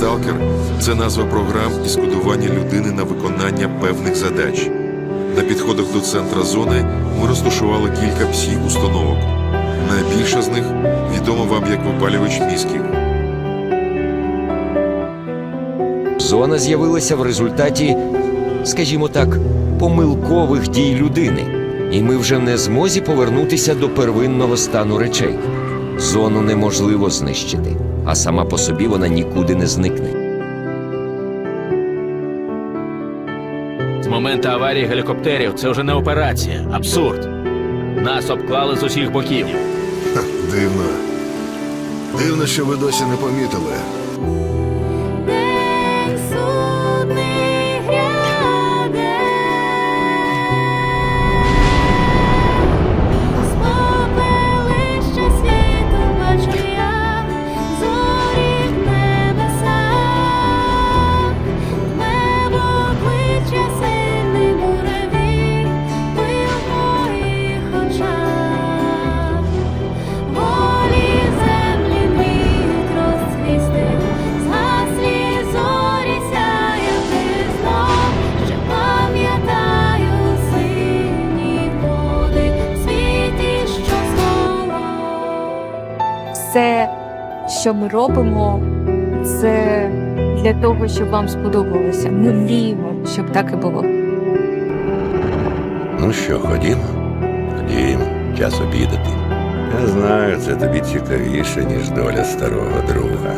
Сталкер це назва програм і скодування людини на виконання певних задач. На підходах до центра зони ми розташували кілька псі установок. Найбільша з них відома вам як випалювач мізків. Зона з'явилася в результаті, скажімо так, помилкових дій людини, і ми вже не змозі повернутися до первинного стану речей. Зону неможливо знищити, а сама по собі вона нікуди не зникне. З моменту аварії гелікоптерів це вже не операція, абсурд. Нас обклали з усіх боків. Дивно. Дивно, що ви досі не помітили. Все, що ми робимо, це для того, щоб вам сподобалося. Ми мріємо, щоб так і було. Ну що, ходімо? Ходімо, час обідати. Я знаю, це тобі цікавіше, ніж доля старого друга.